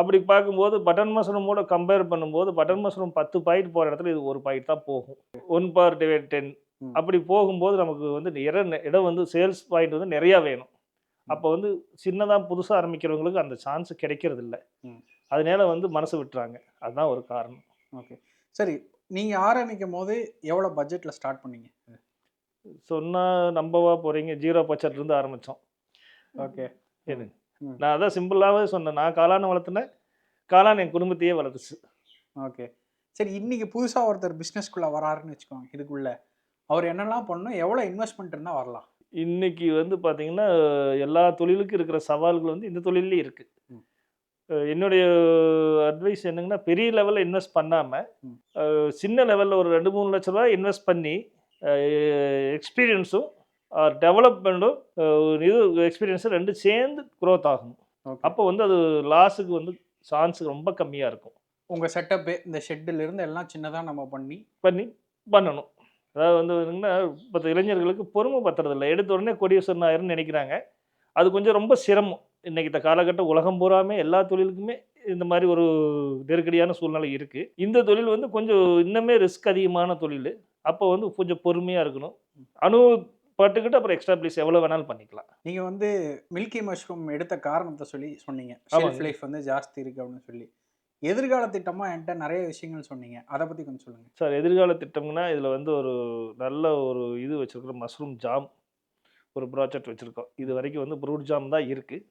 அப்படி பார்க்கும்போது பட்டன் மஷ்ரூமோட கம்பேர் பண்ணும்போது பட்டன் மஷ்ரூம் பத்து பாயிண்ட் போகிற இடத்துல இது ஒரு பாயிண்ட் தான் போகும். One bar divide ten. அப்படி போகும்போது நமக்கு வந்து இடம் இடம் வந்து சேல்ஸ் பாயிண்ட் வந்து நிறையா வேணும். அப்போ வந்து சின்னதாக புதுசாக ஆரம்பிக்கிறவங்களுக்கு அந்த சான்ஸ் கிடைக்கிறது இல்லை. அதனால வந்து மனசு விட்டுறாங்க. அதுதான் ஒரு காரணம். ஓகே. சரி நீங்கள் ஆரம்பிக்கும் போது எவ்வளோ பட்ஜெட்டில் ஸ்டார்ட் பண்ணீங்க? சொன்னால் நம்பவா போகிறீங்க ஜீரோ பட்ஜெட்லேருந்து ஆரம்பித்தோம் ஓகே. என்ன. நான் அதான் சிம்பிளாகவே சொன்னேன். நான் காளான் வளர்த்துனேன். காளான் என் குடும்பத்தையே வளர்த்துச்சு. ஓகே. சரி இன்னைக்கு புதுசாக ஒருத்தர் பிஸ்னஸ்க்குள்ளே வராருன்னு வச்சுக்கோங்க இதுக்குள்ள. அவர் என்னெல்லாம் பண்ணணும் எவ்வளோ இன்வெஸ்ட்மெண்ட் இருந்தால் வரலாம்? இன்னைக்கு வந்து பார்த்தீங்கன்னா எல்லா தொழிலுக்கும் இருக்கிற சவால்கள் வந்து இந்த தொழிலே இருக்குது. என்னுடைய அட்வைஸ் என்னங்கன்னா பெரிய லெவலில் இன்வெஸ்ட் பண்ணாமல். சின்ன லெவலில் ஒரு ரெண்டு மூணு லட்ச ரூபாய் இன்வெஸ்ட் பண்ணி எக்ஸ்பீரியன்ஸும் டெவலப்மெண்ட்டும் இது எக்ஸ்பீரியன்ஸும் ரெண்டும் சேர்ந்து க்ரோத் ஆகணும். அப்போ வந்து அது லாஸுக்கு வந்து சான்ஸ் ரொம்ப கம்மியாக இருக்கும். உங்கள் செட்டப்பு இந்த ஷெட்டில் இருந்து எல்லாம் சின்னதாக நம்ம பண்ணி பண்ணி பண்ணணும். அதாவது வந்து என்னங்கன்னா இப்போ இளைஞர்களுக்கு பொறுமை பத்துறதில்ல. எடுத்த உடனே கொடியேசன் ஆயிரம்னு நினைக்கிறாங்க. அது கொஞ்சம் ரொம்ப சிரமம். இன்னைக்கு இந்த காலகட்டம் உலகம் பூராமே எல்லா தொழிலுக்குமே இந்த மாதிரி ஒரு நெருக்கடியான சூழ்நிலை இருக்குது இந்த தொழில் வந்து கொஞ்சம் இன்னுமே ரிஸ்க் அதிகமான தொழில். அப்போ வந்து கொஞ்சம் பொறுமையாக இருக்கணும். அனுபவப்பட்டுக்கிட்டு அப்புறம் எக்ஸ்டாப்ளிஷ் எவ்வளோ வேணாலும் பண்ணிக்கலாம். நீங்கள் வந்து மில்கி மஷ்ரூம் எடுத்த காரணத்தை சொல்லி சொன்னீங்க. ஷெல்ஃப் லைஃப் வந்து ஜாஸ்தி இருக்குது அப்படின்னு சொல்லி. எதிர்கால திட்டமாக என்கிட்ட நிறைய விஷயங்கள் சொன்னீங்க. அதை பற்றி கொஞ்சம் சொல்லுங்கள் சார் எதிர்கால திட்டம்னா இதில் வந்து ஒரு நல்ல ஒரு இது வச்சுருக்கோம் மஷ்ரூம் ஜாம் ஒரு ப்ராஜெக்ட் வச்சுருக்கோம். இது வரைக்கும் வந்து ஃப்ரூட் ஜாம் தான் இருக்குது.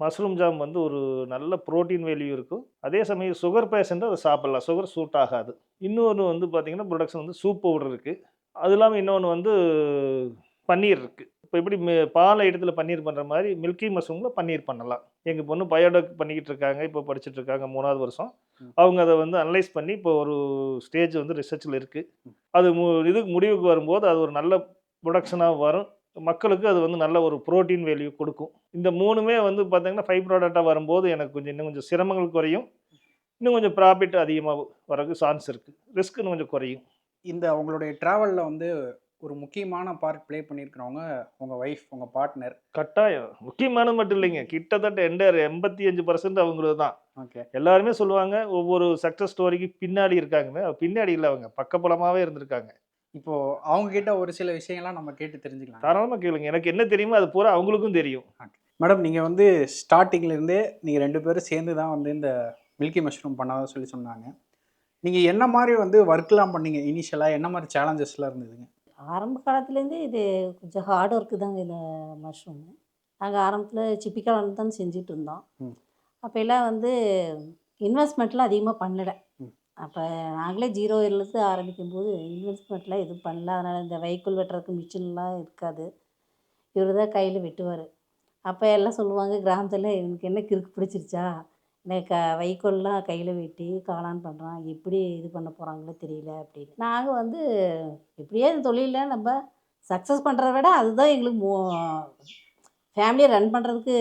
மஷ்ரூம் ஜாம் வந்து ஒரு நல்ல ப்ரோட்டீன் வேல்யூ இருக்கும். அதே சமயம் சுகர் பேஷண்ட் அதை சாப்பிட்லாம். சுகர் சூட் ஆகாது. இன்னொன்று வந்து பார்த்திங்கன்னா ப்ரொடக்ஷன் வந்து சூப் பவுடர் இருக்குது அது இல்லாமல் இன்னொன்று வந்து பன்னீர் இருக்குது இப்போ எப்படி மி- பால் ஐட்டத்தில் பன்னீர் பண்ணுற மாதிரி மில்கி மஷ்ரூமில் பன்னீர் பண்ணலாம். எங்கள் பொண்ணு பயோடக் பண்ணிக்கிட்டு இருக்காங்க இப்போ படிச்சுட்டு இருக்காங்க மூணாவது வருஷம். அவங்க அதை வந்து அனலைஸ் பண்ணி இப்போ ஒரு ஸ்டேஜ் வந்து ரிசர்ச்சில் இருக்குது அது மு இதுக்கு முடிவுக்கு வரும்போது அது ஒரு நல்ல ப்ரொடக்ஷனாக வரும். மக்களுக்கு அது வந்து நல்ல ஒரு புரோட்டீன் வேல்யூ கொடுக்கும். இந்த மூணுமே வந்து பார்த்தீங்கன்னா ஃபைவ் ப்ராடக்டாக வரும்போது எனக்கு கொஞ்சம் இன்னும் கொஞ்சம் சிரமங்கள் குறையும். இன்னும் கொஞ்சம் ப்ராஃபிட் அதிகமாக வரக்கு சான்ஸ் இருக்குது ரிஸ்க் இன்னும் கொஞ்சம் குறையும். இந்த உங்களுடைய ட்ராவலில் வந்து ஒரு முக்கியமான பார்ட் ப்ளே பண்ணியிருக்கிறவங்க உங்கள் ஒய்ஃப் உங்கள் பார்ட்னர் கட்டாயம். முக்கியமானது மட்டும் இல்லைங்க. கிட்டத்தட்ட எண்ட எண்பத்தி அஞ்சு பர்சன்ட் அவங்களது தான் ஓகே. எல்லாருமே சொல்லுவாங்க ஒவ்வொரு சக்ஸஸ் ஸ்டோரிக்கு பின்னாடி இருக்காங்கன்னு. பின்னாடி இல்லை அவங்க. பக்கபலமாகவே இருந்திருக்காங்க. இப்போ அவங்க கிட்ட ஒரு சில விஷயங்கள்லாம் நம்ம கேட்டு தெரிஞ்சுக்கலாம். தாராளமாக கேளுங்க. எனக்கு என்ன தெரியுமோ அது பூரா அவங்களுக்கும் தெரியும். மேடம் நீங்கள் வந்து ஸ்டார்டிங்ல இருந்தே நீங்கள் ரெண்டு பேரும் சேர்ந்து தான் வந்து இந்த மில்கி மஷ்ரூம் பண்ணாத சொல்லி சொன்னாங்க. நீங்கள் என்ன மாதிரி வந்து ஒர்க்லாம் பண்ணீங்க? இனிஷியலாக என்ன மாதிரி சேலஞ்சஸ்லாம் இருந்ததுங்க? ஆரம்ப காலத்துலேருந்தே இது கொஞ்சம் ஹார்ட் ஒர்க்கு தாங்க இந்த மஷ்ரூமு நாங்கள் ஆரம்பத்தில் சிப்பிக்காலம் தான் செஞ்சுட்டு இருந்தோம். அப்போ எல்லாம் வந்து இன்வெஸ்ட்மெண்ட்லாம் அதிகமாக பண்ணலை. அப்போ நாங்களே ஜீரோ இருந்து ஆரம்பிக்கும் போது இன்வெஸ்ட்மெண்ட்லாம் எதுவும் பண்ணல. அதனால் இந்த வைக்கோல் வெட்டுறதுக்கு மிஷின்லாம் இருக்காது. இவர் தான் கையில் வெட்டுவார். அப்போ எல்லாம் சொல்லுவாங்க கிராமத்தில் இவனுக்கு என்ன கிறுக்கு பிடிச்சிருச்சா? எனக்கு வைக்கோல்லாம் கையில் வெட்டி காளான் பண்ணுறான் எப்படி இது பண்ண போகிறாங்களோ தெரியல அப்படின்னு. நாங்கள் வந்து எப்படியே இந்த தொழிலில் நம்ம சக்ஸஸ் பண்ணுறத விட அதுதான் எங்களுக்கு மோ ஃபேமிலியை ரன் பண்ணுறதுக்கு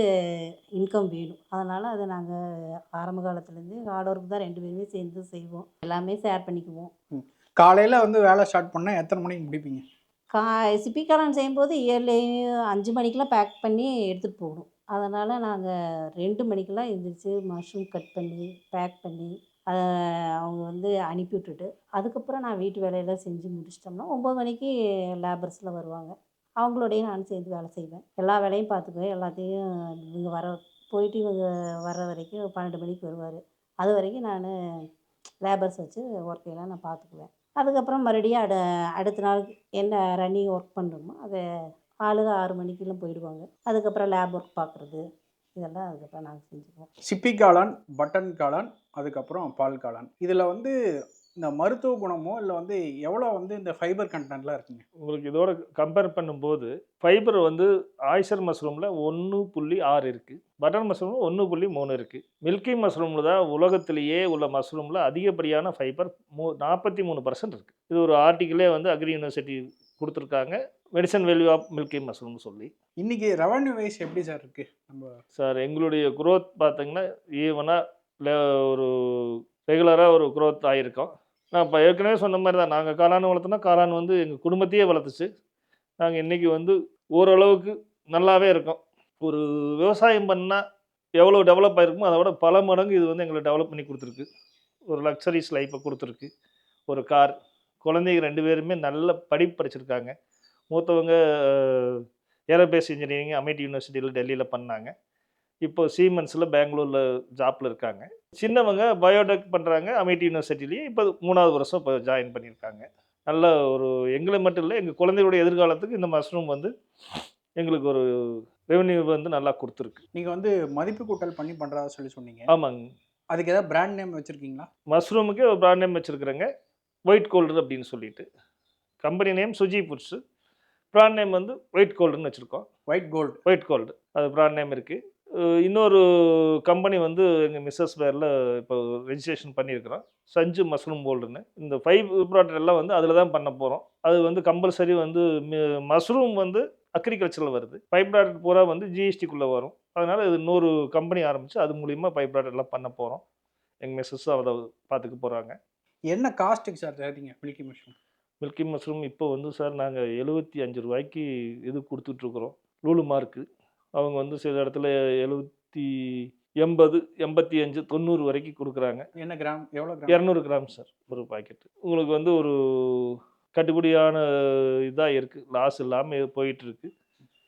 இன்கம் வேணும். அதனால் அதை நாங்கள் ஆரம்ப காலத்துலேருந்து ஹார்ட் ஒர்க் தான் ரெண்டு பேருமே சேர்ந்து செய்வோம். எல்லாமே ஷேர் பண்ணிக்குவோம். காலையில் வந்து வேலை ஸ்டார்ட் பண்ணால் எத்தனை மணிக்கு முடிப்பீங்க? கா சிப்பிக்காரன் செய்யும்போது இயர்லி அஞ்சு மணிக்கெலாம் பேக் பண்ணி எடுத்துகிட்டு போகணும். அதனால் நாங்கள் ரெண்டு மணிக்கெல்லாம் எழுந்திரிச்சி மஷ்ரூம் கட் பண்ணி பேக் பண்ணி அதை அவங்க வந்து அனுப்பி விட்டுட்டு அதுக்கப்புறம் நான் வீட்டு வேலையெல்லாம் செஞ்சு முடிச்சிட்டோம்னா ஒம்பது மணிக்கு லேபர்ஸில் வருவாங்க. அவங்களோடையும் நான் சேர்ந்து வேலை செய்வேன். எல்லா வேலையும் பார்த்துக்குவேன் எல்லாத்தையும் இவங்க வர போயிட்டு இவங்க வர்ற வரைக்கும் பன்னெண்டு மணிக்கு வருவார். அது வரைக்கும் நான் லேபர்ஸ் வச்சு ஒர்க்கையெல்லாம் நான் பார்த்துக்குவேன் அதுக்கப்புறம் மறுபடியும் அடு அடுத்த நாளுக்கு என்ன ரன்னிங் ஒர்க் பண்ணுறோமோ அதை ஆளுங்க ஆறு மணிக்கெல்லாம் போயிடுவாங்க. அதுக்கப்புறம் லேப் ஒர்க் பார்க்குறது இதெல்லாம் அதுக்கப்புறம் நாங்கள் செஞ்சுக்குவோம். சிப்பி காளான் பட்டன் காளான் அதுக்கப்புறம் பால் காளான். இதில் வந்து இந்த மருத்துவ குணமோ இல்லை வந்து எவ்வளோ வந்து இந்த ஃபைபர் கண்டென்ட்லாம் இருக்குங்க? உங்களுக்கு இதோட கம்பேர் பண்ணும்போது ஃபைபர் வந்து ஆய்சர் மஷ்ரூமில் ஒன்று புள்ளி ஆறு இருக்குது பட்டர் மஷ்ரூமில் ஒன்று புள்ளி மூணு இருக்குது மில்கி மஷ்ரூமில் தான் உலகத்திலேயே உள்ள மஷ்ரூமில் அதிகப்படியான ஃபைபர் மூ நாற்பத்தி மூணு பர்சன்ட் இருக்குது இது ஒரு ஆர்டிக்கிளே வந்து அக்ரி யூனிவர்சிட்டி கொடுத்துருக்காங்க. மெடிசன் வேல்யூ ஆஃப் மில்கி மஷ்ரூம்னு சொல்லி. இன்னைக்கு ரெவன்யூ வைஸ் எப்படி சார் இருக்கு? நம்ம சார் எங்களுடைய growth பார்த்தீங்கன்னா ஈவனாக ஒரு ரெகுலராக ஒரு growth ஆகிருக்கோம் நான் இப்போ ஏற்கனவே சொன்ன மாதிரி தான் நாங்கள் காளான் வளர்த்தோன்னா காளான் வந்து எங்கள் குடும்பத்தையே வளர்த்துச்சு. நாங்கள் இன்றைக்கி வந்து ஓரளவுக்கு நல்லாவே இருக்கோம். ஒரு விவசாயம் பண்ணால் எவ்வளோ டெவலப் ஆகிருக்குமோ அதை விட பல மடங்கு இது வந்து எங்களை டெவலப் பண்ணி கொடுத்துருக்கு. ஒரு லக்ஸரிஸ் லைஃப்பை கொடுத்துருக்கு. ஒரு கார் குழந்தைங்க ரெண்டு பேருமே நல்ல படிப்பு படிச்சிருக்காங்க. மூத்தவங்க ஏரோபேஸ் இன்ஜினியரிங் அமிட்டி யூனிவர்சிட்டியில் டெல்லியில் பண்ணாங்க. இப்போ சீமென்ஸில் பெங்களூரில் ஜாப்பில் இருக்காங்க. சின்னவங்க பயோடெக் பண்ணுறாங்க அமிட்டி யூனிவர்சிட்டிலேயே இப்போ மூணாவது வருஷம் இப்போ ஜாயின் பண்ணியிருக்காங்க. நல்ல ஒரு எங்களை மட்டும் இல்லை எங்கள் குழந்தைகளுடைய எதிர்காலத்துக்கு இந்த மஷ்ரூம் வந்து எங்களுக்கு ஒரு ரெவென்யூ வந்து நல்லா கொடுத்துருக்கு. நீங்கள் வந்து மதிப்பு கூட்டல் பண்ணி பண்ணுறதா சொல்லி சொன்னீங்க. ஆமாங்க. அதுக்கு ஏதாவது பிராண்ட் நேம் வச்சுருக்கீங்களா? மஷ்ரூமுக்கு ஒரு பிராண்ட் நேம் வச்சுருக்குறேங்க. ஒயிட் கோல்டர் அப்படின்னு சொல்லிட்டு. Company name Suji foods brand name வந்து ஒயிட் கோல்டுன்னு வச்சுருக்கோம். ஒயிட் கோல்டு ஒயிட் கோல்டு அது பிராண்ட் நேம் இருக்குது இன்னொரு கம்பெனி வந்து எங்கள் மிஸ்ஸஸ் பேரில் இப்போ ரெஜிஸ்ட்ரேஷன் பண்ணியிருக்கிறோம். சஞ்சு மஷ்ரூம் கோல்டுன்னு இந்த ஃபைவ் ப்ராடக்ட் எல்லாம் வந்து அதில் தான் பண்ண போகிறோம் அது வந்து கம்பல்சரி வந்து மஷ்ரூம் வந்து அக்ரிகல்ச்சரில் வருது. பைப் ப்ராடக்ட் பூரா வந்து ஜிஎஸ்டிக்குள்ளே வரும். அதனால் இது இன்னொரு கம்பெனி ஆரம்பித்து அது மூலிமா பைப் ப்ராடக்ட் எல்லாம் பண்ண போகிறோம் எங்கள் மிஸ்ஸஸ் அதை பார்த்துக்க போகிறாங்க என்ன காஸ்ட்டுக்கு சார் தரீங்க மில்கி மஷ்ரூம்? மில்கி மஷ்ரூம் இப்போ வந்து சார் நாங்கள் எழுபத்தி அஞ்சு ரூபாய்க்கு இது கொடுத்துட்ருக்குறோம். லூலு மார்க்கு. அவங்க வந்து சில இடத்துல எழுபத்தி எண்பது எண்பத்தி அஞ்சு தொண்ணூறு வரைக்கும் கொடுக்குறாங்க. என்ன கிராம்? எவ்வளோ இரநூறு கிராம் சார் ஒரு பாக்கெட்டு. உங்களுக்கு வந்து ஒரு கட்டுப்படியான இதாக இருக்குது லாஸ் இல்லாமல் போயிட்டுருக்கு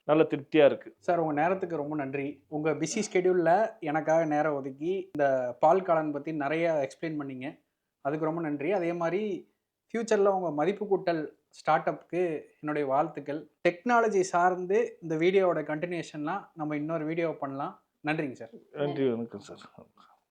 நல்ல திருப்தியாக இருக்குது சார் உங்கள் நேரத்துக்கு ரொம்ப நன்றி. உங்கள் பிஸி ஸ்கெடியூலில் எனக்காக நேரம் ஒதுக்கி இந்த பால் காளான் பற்றி நிறைய எக்ஸ்பிளைன் பண்ணீங்க. அதுக்கு ரொம்ப நன்றி. அதே மாதிரி ஃப்யூச்சரில் உங்கள் மதிப்பு கூட்டல் ஸ்டார்ட் அப்க்கு என்னுடைய வாழ்த்துக்கள். டெக்னாலஜி சார்ந்து இந்த வீடியோவோட கண்டினியூஷன்லாம் நம்ம இன்னொரு வீடியோ பண்ணலாம். நன்றிங்க சார் நன்றி வணக்கம் சார்